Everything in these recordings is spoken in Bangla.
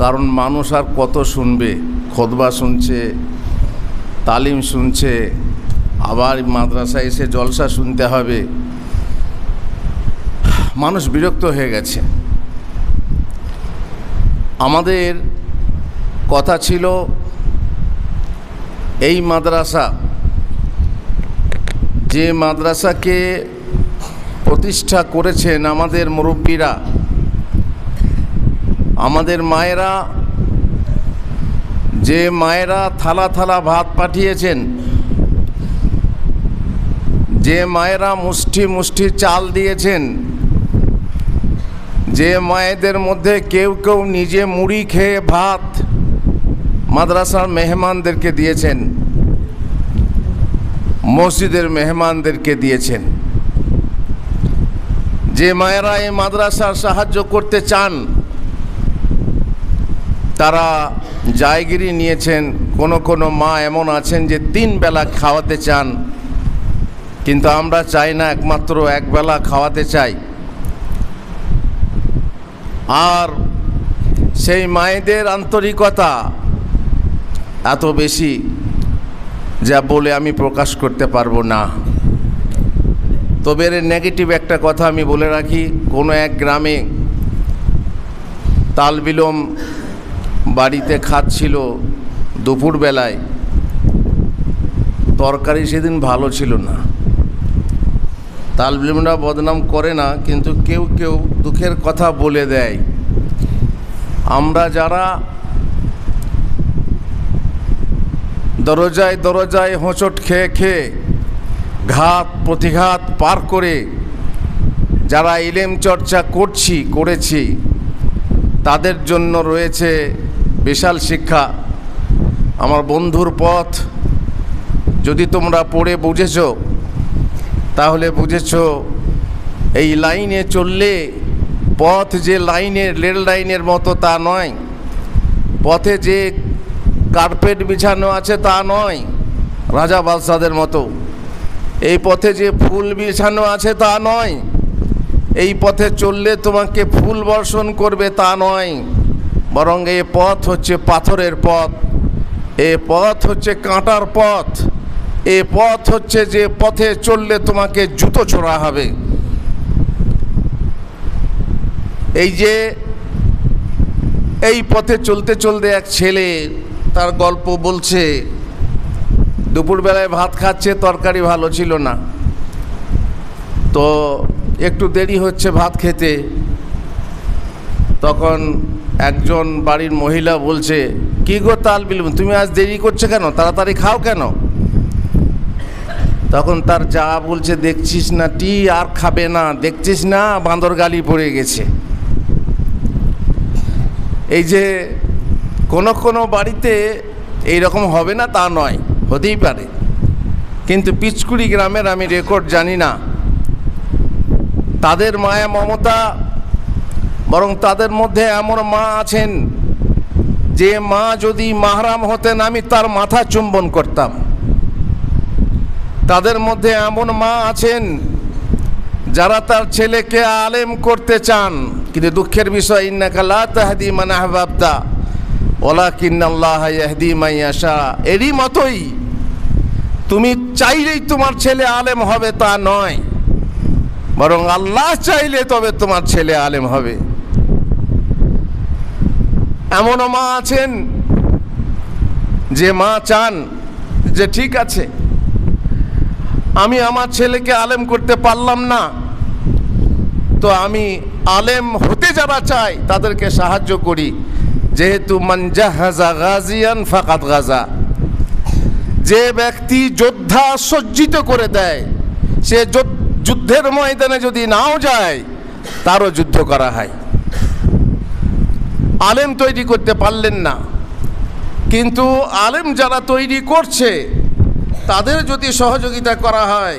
কারণ মানুষ আর কত শুনবে? খোদবা শুনছে, তালিম শুনছে, আবার মাদ্রাসায় এসে জলসা শুনতে হবে। মানুষ বিরক্ত হয়ে গেছে। আমাদের কথা ছিল, এই মাদ্রাসা, যে মাদ্রাসাকে প্রতিষ্ঠা করেছেন আমাদের মুরব্বীরা আমাদের মায়েরা, যে মায়েরা থালা থালা ভাত পাঠিয়েছেন, যে মায়েরা মুষ্টি মুষ্টি চাল দিয়েছেন, যে মায়েদের মধ্যে কেউ কেউ নিজে মুড়ি খেয়ে ভাত মাদ্রাসার মেহমানদেরকে দিয়েছেন, মসজিদের মেহমানদেরকে দিয়েছেন। যে মায়েরা এই মাদ্রাসার সাহায্য করতে চান তারা জায়গিরি নিয়েছেন, কোনো কোনো মা এমন আছেন যে তিন বেলা খাওয়াতে চান, কিন্তু আমরা চাই না একমাত্র একবেলা খাওয়াতে চাই। আর সেই মায়েদের আন্তরিকতা এত বেশি যা বলে আমি প্রকাশ করতে পারব না। তবে এর নেগেটিভ একটা কথা আমি বলে রাখি, কোনো এক গ্রামে তালবিলম বাড়িতে খাচ্ছিল দুপুরবেলায়। তরকারি সেদিন ভালো ছিল না। তালবিলমরা বদনাম করে না, কিন্তু কেউ কেউ দুঃখের কথা বলে দেয়। আমরা যারা দরজায় দরজায় হোঁচট খেয়ে খেয়ে ঘাত প্রতিঘাত পার করে যারা ইলেম চর্চা করছি, করেছি, তাদের জন্য রয়েছে বিশাল শিক্ষা। আমার বন্ধুর পথ যদি তোমরা পড়ে বুঝেছ, তাহলে বুঝেছ এই লাইনে চললে পথ যে লাইনের, রেল লাইনের মতো তা নয়। পথে যে কার্পেট বিছানো আছে তা নয়, রাজা বাদশাদের মতো। এই পথে যে ফুল বিছানো আছে তা নয়, এই পথে চললে তোমাকে ফুল বর্ষণ করবে তা নয়। বরং এই পথ হচ্ছে পাথরের পথ, এ পথ হচ্ছে কাঁটার পথ, এ পথ হচ্ছে যে পথে চললে তোমাকে জুতো ছোড়া হবে। এই যে এই পথে চলতে চলতে এক ছেলে তার গল্প বলছে, দুপুরবেলায় ভাত খাচ্ছে, তরকারি ভালো ছিল না। তো একটু দেরি হচ্ছে ভাত খেতে। তখন একজন বাড়ির মহিলা বলছে, কি গো তাল বিল তুমি আজ দেরি করছ কেন? তাড়াতাড়ি খাও কেন? তখন তার যা বলছে, দেখছিস না, টি আর খাবে না, দেখছিস না, বাঁদর গালি পড়ে গেছে। এই যে কোনো কোনো বাড়িতে এই রকম হবে না, তা নয়, হতেই পারে। কিন্তু পিচকুড়ি গ্রামের আমি রেকর্ড জানি না। তাদের মায়া মমতা বরং তাদের মধ্যে এমন মা আছেন, যে মা যদি মাহরাম হতেন, আমি তার মাথা চুম্বন করতাম। তাদের মধ্যে এমন মা আছেন, যারা তার ছেলেকে আলেম করতে চান। কিন্তু দুঃখের বিষয় ইন্নাকালা তাহাদি মানে আহবাবদা ওলা কিন্নাল্লাহ ইয়াহদি মাইয়াশা এরই মতোই, তুমি চাইলেই তোমার ছেলে আলেম হবে তা নয়, বরং আল্লাহ চাইলে তবে তোমার ছেলে আলেম হবে। এমনও মা আছেন যে মা চান যে ঠিক আছে। আমি আমার ছেলেকে আলেম করতে পারলাম না। তো আমি আলেম হতে যারা চাই তাদেরকে সাহায্য করি। যেহেতু মঞ্জাহাজা গাজিয়ান ফাকাত গাজা। যে ব্যক্তি যোদ্ধা সজ্জিত করে দেয়, সে যুদ্ধের ময়দানে যদি নাও যায়, তারও যুদ্ধ করা হয়। আলেম তৈরি করতে পারলেন না। কিন্তু আলেম যারা তৈরি করছে, তাদের যদি সহযোগিতা করা হয়,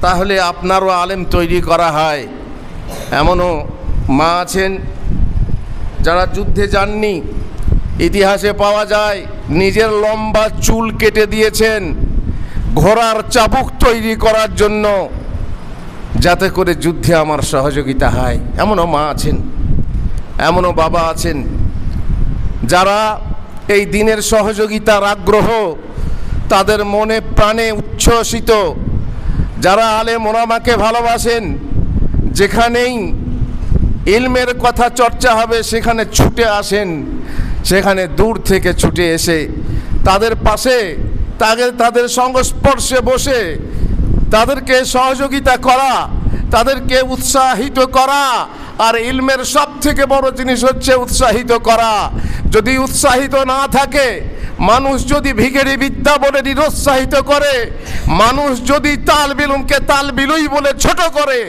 তাহলে আপনারও আলেম তৈরি করা হয়। এমনও মা আছেন, যারা যুদ্ধে যাননি, ইতিহাসে পাওয়া যায়, নিজের লম্বা চুল কেটে দিয়েছেন, ঘোড়ার চাবুক তৈরি করার জন্য, যাতে করে যুদ্ধে আমার সহযোগিতা হয়। এমনও মা আছেন। এমনও বাবা আছেন যারা এই দিনের সহযোগিতার আগ্রহ তাদের মনে প্রাণে উচ্ছ্বসিত। যারা আলে মোনামাকে ভালোবাসেন, যেখানেই ইলমের কথা চর্চা হবে, সেখানে ছুটে আসেন, সেখানে দূর থেকে ছুটে এসে তাদের পাশে তাদের তাদের সংস্পর্শে বসে তাদেরকে সহযোগিতা করা তাদেরকে উৎসাহিত করা। আর ইলমের সব থেকে বড় জিনিস হচ্ছে উৎসাহিত করা। যদি উৎসাহিত না থাকে, মানুষ যদি ভিগেরি বিদ্যা বলে নিরুৎসাহিত করে, মানুষ যদি তাল বিলুমকে তাল বিলুই বলে ছোট করে,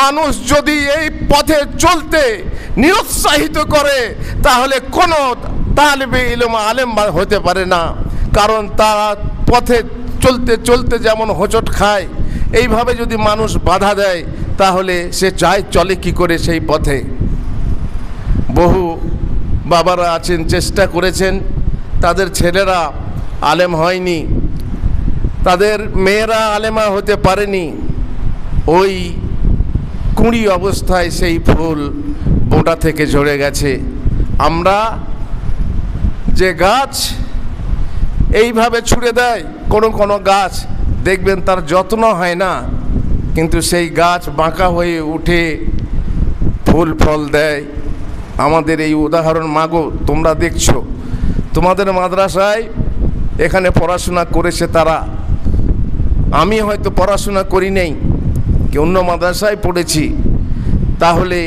মানুষ যদি এই পথে চলতে নিরুৎসাহিত করে, তাহলে কোনো তালবে ইলম আলেম হতে পারে না। কারণ তারা পথে চলতে চলতে যেমন হোঁচট খায় এইভাবে যদি মানুষ বাধা দেয়, তাহলে সে চায় চলে কি করে সেই পথে? বহু বাবারা আছেন, চেষ্টা করেছেন, তাদের ছেলেরা আলেম হয়নি, তাদের মেয়েরা আলেমা হতে পারেনি। ওই কুঁড়ি অবস্থায় সেই ফুল বোটা থেকে ঝরে গেছে। আমরা যে গাছ এইভাবে ছুড়ে দেয়, কোনো কোনো গাছ দেখবেন তার যত্ন হয় না, কিন্তু সেই গাছ বাঁকা হয়ে উঠে ফুল ফল দেয়। আমাদের এই উদাহরণ, মাগো, তোমরা দেখছ, তোমাদের মাদ্রাসায় এখানে পড়াশোনা করেছে তারা। আমি হয়তো পড়াশোনা করি নেই, কি অন্য মাদ্রাসায় পড়েছি। তাহলে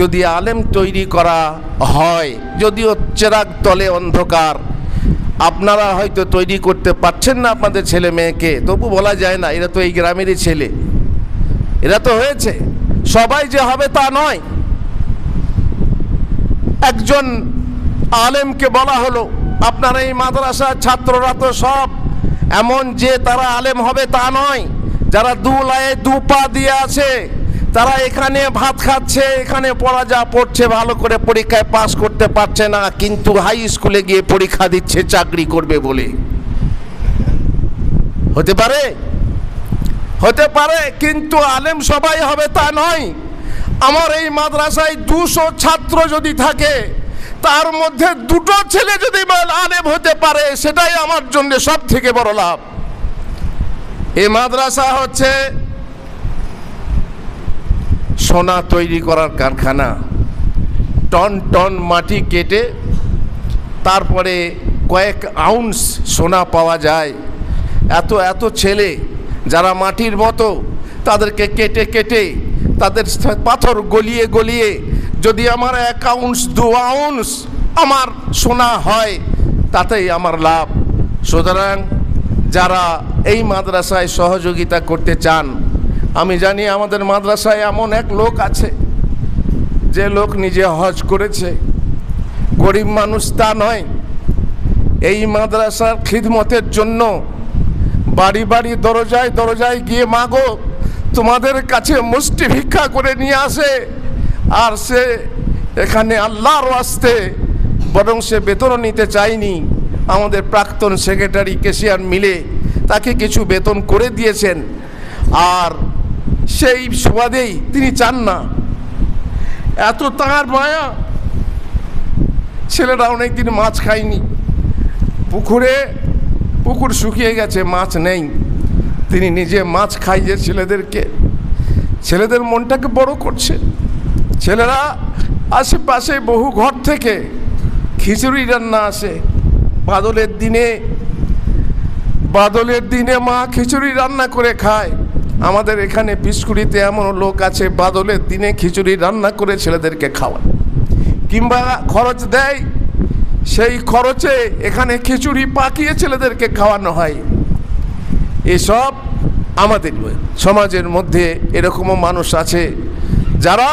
যদি আলেম তৈরি করা হয়, যদিও চেরাগ তলে অন্ধকার আপনারা হয়তো তৈরি করতে পারছেন না আপনাদের ছেলে মেয়েকে, তবু বলা যায় না, এরা তো এই গ্রামেরই ছেলে। এরা তো হয়েছে। সবাই যে হবে তা নয়। একজন আলেমকে বলা হলো, আপনার এই মাদ্রাসার ছাত্ররা তো সব এমন যে তারা আলেম হবে তা নয়। যারা দু লায়ে দু পা দিয়ে আছে তারা এখানে ভাত খাচ্ছে, এখানে পড়া যা পড়ছে, ভালো করে পরীক্ষায় পাশ করতে পারছে না, কিন্তু হাই স্কুলে গিয়ে পরীক্ষা দিচ্ছে, চাকরি করবে বলে। হতে পারে? হতে পারে, কিন্তু আলেম সবাই হবে তা নয়। আমার এই মাদ্রাসায় দুশো ছাত্র যদি থাকে, তার মধ্যে দুটো ছেলে যদি আলেম হতে পারে, সেটাই আমার জন্য সব থেকে বড় লাভ। এই মাদ্রাসা হচ্ছে সোনা তৈরি করার কারখানা। টন টন মাটি কেটে তারপরে কয়েক আউন্স সোনা পাওয়া যায়। এত এত ছেলে যারা মাটির মতো তাদেরকে কেটে কেটে তাদের পাথর গলিয়ে গলিয়ে যদি আমার এক আউন্স, দু আউন্স আমার সোনা হয়, তাতেই আমার লাভ। সুতরাং যারা এই মাদ্রাসায় সহযোগিতা করতে চান আমি জানি আমাদের মাদ্রাসায় এমন এক লোক আছে, যে লোক নিজে হজ করেছে। গরিব মানুষ তা নয়, এই মাদ্রাসার খিদমতের জন্য বাড়ি বাড়ি দরজায় দরজায় গিয়ে, মাগো, তোমাদের কাছে মুষ্টি ভিক্ষা করে নিয়ে আসে। আর সে এখানে আল্লাহর আসতে বরং সে বেতনও নিতে চায়নি। আমাদের প্রাক্তন সেক্রেটারি কেশিয়ার মিলে তাকে কিছু বেতন করে দিয়েছেন। আর সেই সুবাদেই তিনি চান না। এত তাঁর মায়া ছেলেরা অনেক দিন মাছ খায়নি। পুকুরে পুকুর শুকিয়ে গেছে, মাছ নেই। তিনি নিজে মাছ খাইয়ে ছেলেদেরকে। ছেলেদের মনটাকে বড় করছে। ছেলেরা আশেপাশে বহু ঘর থেকে খিচুড়ি রান্না আসে। বাদলের দিনে বাদলের দিনে মা খিচুড়ি রান্না করে খায়। আমাদের এখানে বিস্কুড়িতে এমন লোক আছে বাদলের দিনে খিচুড়ি রান্না করে ছেলেদেরকে খাওয়ায়। কিংবা খরচ দেয়, সেই খরচে এখানে খিচুড়ি পাকিয়ে ছেলেদেরকে খাওয়ানো হয়। এসব আমাদের সমাজের মধ্যে এরকমও মানুষ আছে যারা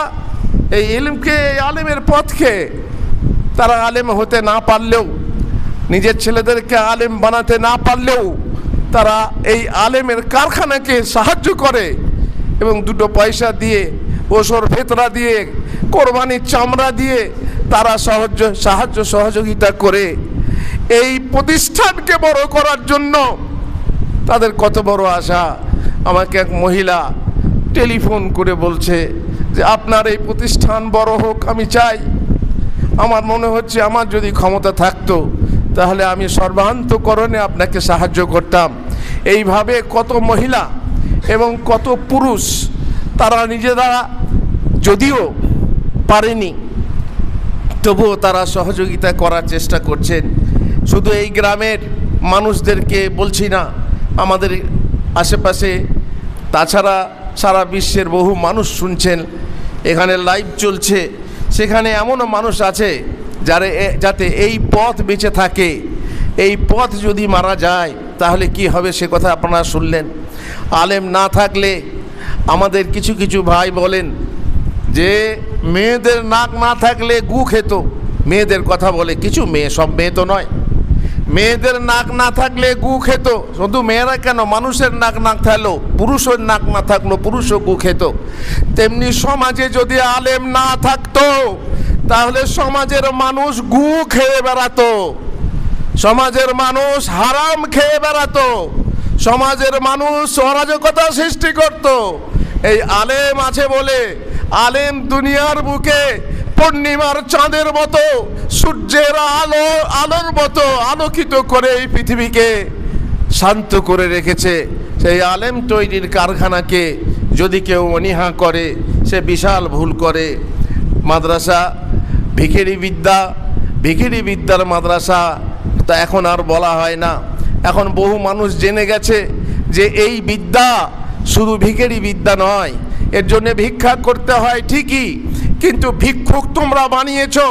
এই ইলমকে আলেমের পথকে তারা আলেম হতে না পারলেও, নিজের ছেলেদেরকে আলেম বানাতে না পারলেও তারা এই আলেমের কারখানাকে সাহায্য করে এবং দুটো পয়সা দিয়ে, ওসর ফেতরা দিয়ে, কোরবানির চামড়া দিয়ে তারা সাহায্য সাহায্য সহযোগিতা করে। এই প্রতিষ্ঠানকে বড় করার জন্য তাদের কত বড় আশা। আমাকে এক মহিলা টেলিফোন করে বলছে যে, আপনার এই প্রতিষ্ঠান বড় হোক, আমি চাই। আমার মনে হচ্ছে আমার যদি ক্ষমতা থাকতো, তাহলে আমি সর্বান্তকরণে আপনাকে সাহায্য করতাম। এইভাবে কত মহিলা এবং কত পুরুষ তারা নিজেরা যদিও পারেনি, তবুও তারা সহযোগিতা করার চেষ্টা করছেন। শুধু এই গ্রামের মানুষদেরকে বলছি না, আমাদের আশেপাশে তাছাড়া সারা বিশ্বের বহু মানুষ শুনছেন, এখানে লাইভ চলছে। সেখানে এমনও মানুষ আছে যারা যাতে এই পথ বেঁচে থাকে। এই পথ যদি মারা যায় তাহলে কি হবে সে কথা আপনারা শুনলেন? আলেম না থাকলে আমাদের কিছু কিছু ভাই বলেন যে, মেয়েদের নাক না থাকলে গু খেত। মেয়েদের কথা বলে, কিছু মেয়ে, সব মেয়ে তো নয়। মেয়েদের নাক না থাকলে গু খেত। শুধু মেয়েরা কেন? মানুষের নাক না থাকল পুরুষের নাক না থাকল পুরুষও গু খেত। তেমনি সমাজে যদি আলেম না থাকতো, তাহলে সমাজের মানুষ গু খেয়ে বেড়াতো। সমাজের মানুষ হারাম খেয়ে বেড়াতো। সমাজের মানুষ অরাজকতা সৃষ্টি করত। এই আলেম আছে বলে আলেম দুনিয়ার বুকে পূর্ণিমার চাঁদের মতো, সূর্যের আলো, আলোর মতো আলোকিত করে এই পৃথিবীকে শান্ত করে রেখেছে। সেই আলেম তৈরির কারখানাকে যদি কেউ অনীহা করে, সে বিশাল ভুল করে। মাদ্রাসা, ভিখেরি বিদ্যা, ভিখিরি বিদ্যার মাদ্রাসা তা এখন আর বলা হয় না। এখন বহু মানুষ জেনে গেছে যে এই বিদ্যা শুধু ভিখেরি বিদ্যা নয়, এর জন্য ভিক্ষা করতে হয় ঠিকই, কিন্তু ভিক্ষুক তোমরা বানিয়েছো।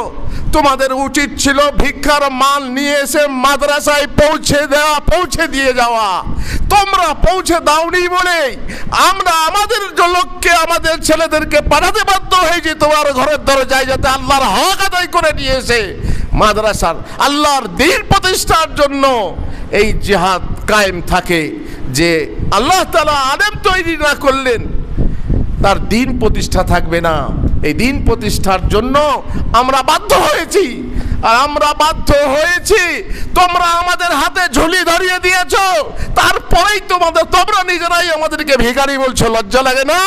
তোমাদের উচিত ছিল ভিক্ষার মাল নিয়ে এসে মাদ্রাসায় পৌঁছে দেওয়া, পৌঁছে দিয়ে যাওয়া। তোমরা পৌঁছে দাওনি বলে আমরা আমাদের লোককে, আমাদের ছেলেদেরকে পাঠাতে বাধ্য হয়েছি, তোমার ঘরের দরজায় যাতে আল্লাহর হক আদায় করে নিয়ে এসে মাদ্রাসার আল্লাহর দিন প্রতিষ্ঠার জন্য এই জিহাদ কায়েম থাকে যে আল্লাহ তালা আলেম তৈরি না করলেন, তার দিন প্রতিষ্ঠা থাকবে না। এই দিন প্রতিষ্ঠার জন্য আমরা বাধ্য হয়েছি। আর আমরা বাধ্য হয়েছি, তোমরা আমাদের হাতে ঝুলি ধরিয়ে দিয়েছ, তারপরেই তোমাদের, তোমরা নিজেরাই আমাদেরকে ভিখারি বলছো, লজ্জা লাগে না?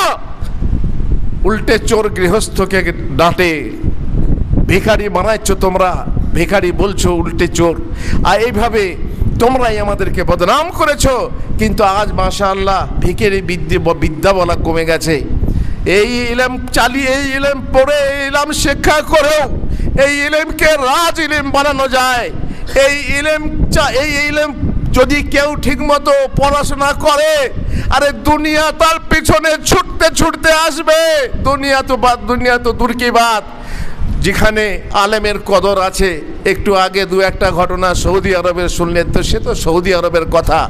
উল্টে চোর গৃহস্থকে ডাঁটে। ভিখারি বানাচ্ছ তোমরা, ভিখারি বলছো উল্টে চোর। আর এইভাবে তোমরাই আমাদেরকে বদনাম করেছ, কিন্তু আজ মাশা আল্লাহ ভিখেরি বিদ্যে বিদ্যা বলা কমে গেছে। এই ইলেম চালিয়ে, এই ইলেম পড়ে, এই ইলাম শিক্ষা করেও, এই ইলেমকে রাজ ইলেম বানানো যায়। এই ইলেম এই ইলেম যদি কেউ ঠিকমতো পড়াশোনা করে, আরে দুনিয়া তার পিছনে ছুটতে ছুটতে আসবে। দুনিয়া তো বাদ, দুনিয়া তো দূর বাদ। যেখানে আলেমের কদর আছে একটু আগে দু একটা ঘটনা সৌদি আরবের শুনলেন, তো সে তো সৌদি আরবের কথা।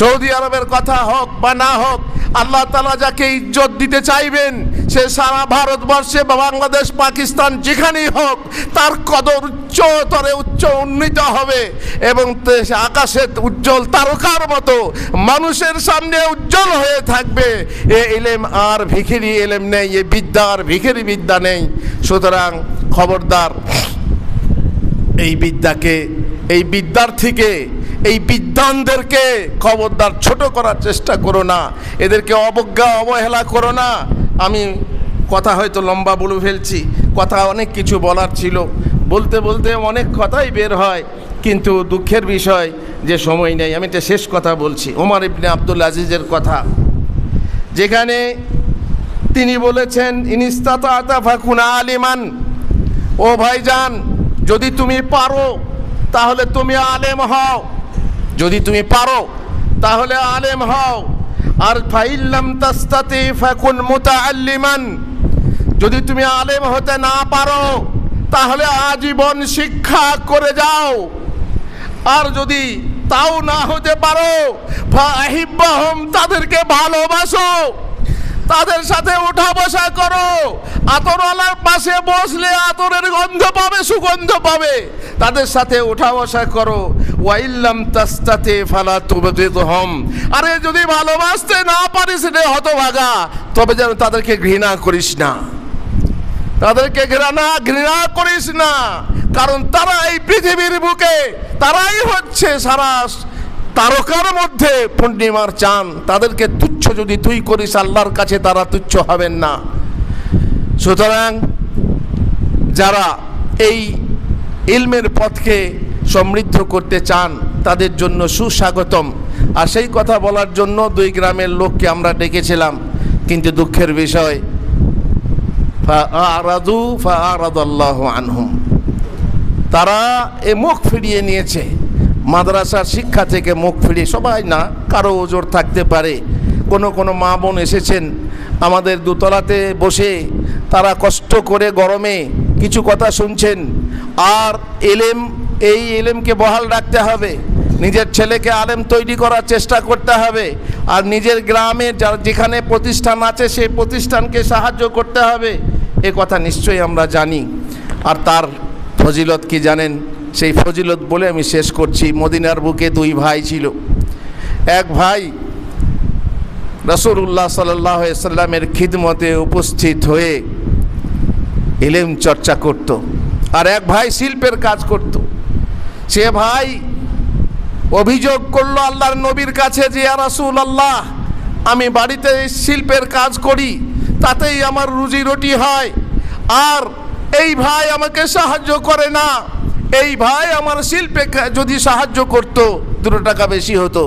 সৌদি আরবের কথা হোক বা না হোক, আল্লাহ তালা যাকে ইজ্জত দিতে চাইবেন, সে সারা ভারতবর্ষে বা বাংলাদেশ, পাকিস্তান যেখানেই হোক, তার কদর উচ্চতরে উচ্চ উন্নীত হবে এবং আকাশে উজ্জ্বল তারকার মতো মানুষের সামনে উজ্জ্বল হয়ে থাকবে। এ এলেম আর ভিখিরি এলেম নেই, এ বিদ্যা আর ভিখিরি বিদ্যা নেই। সুতরাং খবরদার এই বিদ্যাকে, এই বিদ্যার্থীকে এই বিদ্বানদেরকে খবরদার ছোট করার চেষ্টা করো না। এদেরকে অবজ্ঞা, অবহেলা করো না। আমি কথা হয়তো লম্বা বলে ফেলছি, কথা অনেক কিছু বলার ছিল। বলতে বলতে অনেক কথাই বের হয়, কিন্তু দুঃখের বিষয় যে সময় নেই। আমি একটা শেষ কথা বলছি, ওমর ইবনে আব্দুল আজিজের কথা। যেখানে তিনি বলেছেন ইনিস্তাতা আতা ফাকুনা আলিমান। ও ভাইজান যদি তুমি পারো, তাহলে তুমি আলেম হও। যদি তুমি পারো, তাহলে আলেম হও। আর ফাইল্লাম তাস্তাতি ফাকুন মুতাআল্লিমান। যদি তুমি আলেম হতে না পারো, তাহলে আজীবন শিক্ষা করে যাও। আর যদি তাও না হতে পারো তাদেরকে ভালোবাসো। তাদের সাথে উঠা বসা করো। আতরওয়ালার পাশে বসলে আতরের গন্ধ পাবে, সুগন্ধ পাবে। তাদের সাথে উঠা বসা করো। ওয়াইল্লাম তাস্তাতে ফালা তুবদিদহম। আরে, যদি ভালোবাসতে না পারিস রে হতভাগা, তবে যেন তাদেরকে ঘৃণা করিস না। তাদেরকে ঘৃণা ঘৃণা করিস না। কারণ তারা এই পৃথিবীর বুকে, তারাই হচ্ছে সারা তারকার মধ্যে পূর্ণিমার চান, তাদেরকে তুচ্ছ যদি তুই করিস, আল্লাহর কাছে তারা তুচ্ছ হবেন না। সুতরাং যারা এই ইলমের পথকে সমৃদ্ধ করতে চান, তাদের জন্য সুস্বাগতম। আর সেই কথা বলার জন্য দুই গ্রামের লোককে আমরা ডেকেছিলাম, কিন্তু দুঃখের বিষয়, ফাআরাদু ফাআরাদাল্লাহু আনহুম। তারা এ মুখ ফিরিয়ে নিয়েছে। মাদ্রাসার শিক্ষা থেকে মুখ ফিরিয়ে, সবাই না, কারও ওজোর থাকতে পারে। কোনো কোনো মা বোন এসেছেন আমাদের দোতলাতে বসে, তারা কষ্ট করে গরমে কিছু কথা শুনছেন। আর এলেম, এই এলেমকে বহাল রাখতে হবে। নিজের ছেলেকে আলেম তৈরি করার চেষ্টা করতে হবে। আর নিজের গ্রামে যার যেখানে প্রতিষ্ঠান আছে, সেই প্রতিষ্ঠানকে সাহায্য করতে হবে। এ কথা নিশ্চয়ই আমরা জানি। আর তার ফজিলত কি জানেন? সেই ফজিলত বলে আমি শেষ করছি। মদিনার বুকে দুই ভাই ছিল। এক ভাই রসুল্লাহ সাল্লাহ সাল্লামের খিদমতে উপস্থিত হয়ে ইলেম চর্চা করত আর এক ভাই শিল্পের কাজ করত। সে ভাই অভিযোগ করল, আল্লাহর নবীর কাছে যে রাসুল আল্লাহ আমি বাড়িতে শিল্পের কাজ করি, তাতেই আমার রুজি রুটি হয়, আর এই ভাই আমাকে সাহায্য করে না। এই ভাই আমার শিল্পে যদি সাহায্য করত, দুটো টাকা বেশি হতো।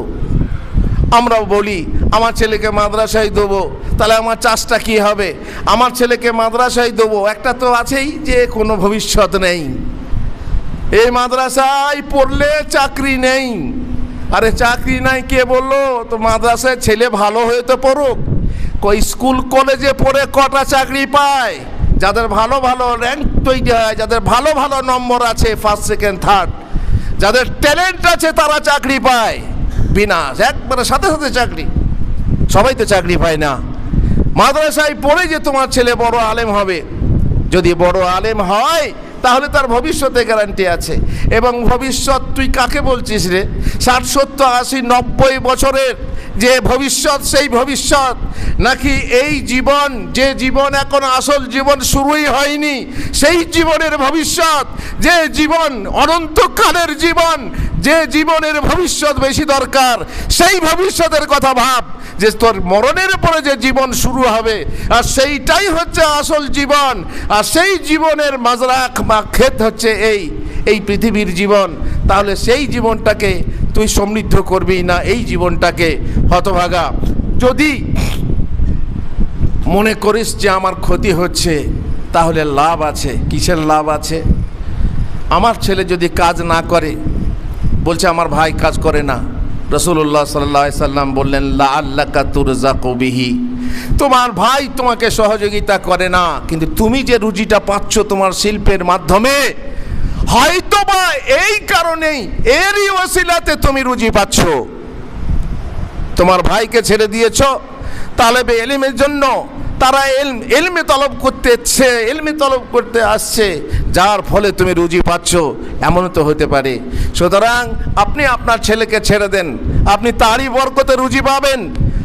আমরাও বলি, আমার ছেলেকে মাদ্রাসায় দেবো, তাহলে আমার চাষটা কি হবে? আমার ছেলেকে মাদ্রাসায় দেবো। একটা তো আছেই যে কোনো ভবিষ্যৎ নেই। এই মাদ্রাসায় পড়লে চাকরি নেই। আরে চাকরি নাই, কে বলল? তো মাদ্রাসায় ছেলে ভালো হয়ে তো পড়ুক। স্কুল কলেজে পড়ে কটা চাকরি পায়? যাদের ভালো ভালো র্যাঙ্ক তৈরি হয়, যাদের ভালো ভালো নম্বর আছে ফার্স্ট সেকেন্ড থার্ড যাদের ট্যালেন্ট আছে, তারা চাকরি পায়। বিনা একবারে সাথে সাথে চাকরি। সবাই তো চাকরি পায় না। মাদ্রাসায় পড়ে যে তোমার ছেলে বড় আলেম হবে। যদি বড় আলেম হয়, তাহলে তার ভবিষ্যতে গ্যারান্টি আছে। এবং ভবিষ্যৎ তুই কাকে বলছিস রে? ষাট, সত্তর, আশি, নব্বই বছরের যে ভবিষ্যৎ, সেই ভবিষ্যৎ। নাকি এই জীবন, যে জীবন এখন আসল জীবন শুরুই হয়নি, সেই জীবনের ভবিষ্যৎ, যে জীবন অনন্তকালের জীবন, যে জীবনের ভবিষ্যৎ বেশি দরকার, সেই ভবিষ্যতের কথা ভাব, যে তোর মরণের পরে যে জীবন শুরু হবে, আর সেইটাই হচ্ছে আসল জীবন, আর সেই জীবনের মাজরাক বা ক্ষেত হচ্ছে এই। এই পৃথিবীর জীবন, তাহলে সেই জীবনটাকে তুই সমৃদ্ধ করবি না এই জীবনটাকে হতভাগা। যদি মনে করিস যে আমার ক্ষতি হচ্ছে, তাহলে লাভ আছে। কিসের লাভ আছে? আমার ছেলে যদি কাজ না করে, বলছে আমার ভাই কাজ করে না। রসুল্লাহ সাল্লাহ সাল্লাম বললেন লা আল্লাহ কাতুরজা কবিহি তোমার ভাই তোমাকে সহযোগিতা করে না, কিন্তু তুমি যে রুজিটা পাচ্ছ তোমার শিল্পের মাধ্যমে হয়তো বা এই কারণেই এরই ওসিলাতে তুমি রুজি পাচ্ছ। তোমার ভাইকে ছেড়ে দিয়েছ। তালেবে এলিমের জন্য তারা এলম এলমে তলব করতে এসছে, এলমে তলব করতে আসছে, যার ফলে তুমি রুজি পাচ্ছ। এমন তো হতে পারে। সুতরাং আপনি আপনার ছেলেকে ছেড়ে দেন। আপনি তারই বরকতে রুজি পাবেন।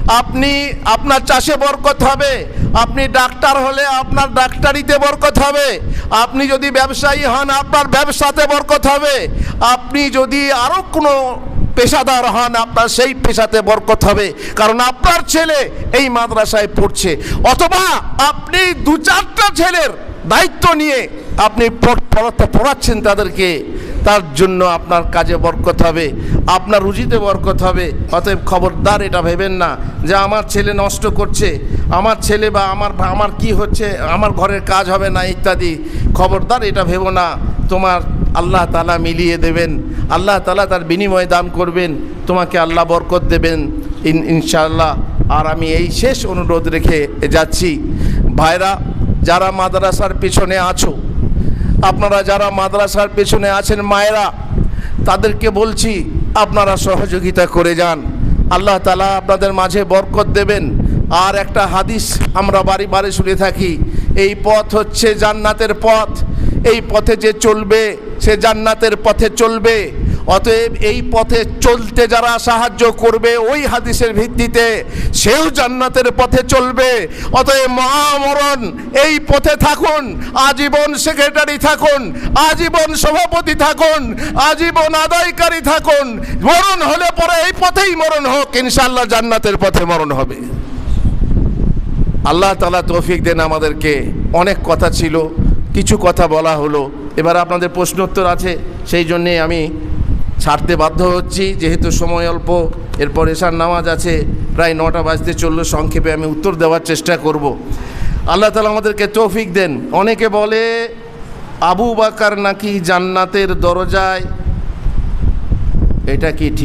আপনি আপনার চাষে বরকত হবে। আপনি ডাক্তার হলে আপনার ডাক্তারিতে বরকত হবে। আপনি যদি ব্যবসায়ী হন, আপনার ব্যবসাতে বরকত হবে। আপনি যদি আরও কোনো পেশাদার হন, আপনার সেই পেশাতে বরকত হবে। কারণ আপনার ছেলে এই মাদ্রাসায় পড়ছে। অথবা আপনি দু চারটা ছেলের দায়িত্ব নিয়ে আপনি পড়াচ্ছেন তাদেরকে, তার জন্য আপনার কাজে বরকত হবে, আপনার রুজিতে বরকত হবে। অতএব খবরদার, এটা ভেবেন না যে আমার ছেলে নষ্ট করছে, আমার ছেলে বা আমার আমার কি হচ্ছে, আমার ঘরের কাজ হবে না, ইত্যাদি। খবরদার, এটা ভেবো না। তোমার আল্লাহ তালা মিলিয়ে দেবেন, আল্লাহ তালা তার বিনিময়ে দান করবেন, তোমাকে আল্লাহ বরকত দেবেন। ইন ইনশাআল্লাহ, আর আমি এই শেষ অনুরোধ রেখে যাচ্ছি। ভাইরা, যারা মাদ্রাসার পিছনে আছো আপনারা যারা মাদ্রাসার পেছনে আছেন মায়েরা, তাদেরকে বলছি আপনারা সহযোগিতা করে যান। আল্লাহ তালা আপনাদের মাঝে বরকত দেবেন। আর একটা হাদিস আমরা বাড়ি বাড়ি শুনে থাকি, এই পথ হচ্ছে জান্নাতের পথ। এই পথে যে চলবে, সে জান্নাতের পথে চলবে। অতএব এই পথে চলতে যারা সাহায্য করবে, ওই হাদিসের ভিত্তিতে সেও জান্নাতের পথে চলবে। অতএব মহামরণ, এই পথে থাকুন, আজীবন সেক্রেটারি থাকুন, আজীবন সভাপতি থাকুন, আজীবন আদায়কারী থাকুন। মরণ হলে পরে এই পথেই মরণ হোক ইনশাল্লাহ জান্নাতের পথে মরণ হবে। আল্লাহ তালা তৌফিক দেন আমাদেরকে। অনেক কথা ছিল, কিছু কথা বলা হলো। এবার আপনাদের প্রশ্নোত্তর আছে, সেই জন্যে আমি ছাড়তে বাধ্য হচ্ছি, যেহেতু সময় অল্প, এরপর এশার নামাজ আছে, প্রায় নটা বাজতে চলল, সংক্ষেপে আমি উত্তর দেওয়ার চেষ্টা করব। আল্লাহ তালা আমাদেরকে তৌফিক দেন। অনেকে বলে, আবু বাকার নাকি জান্নাতের দরজায়? এটা কি ঠিক?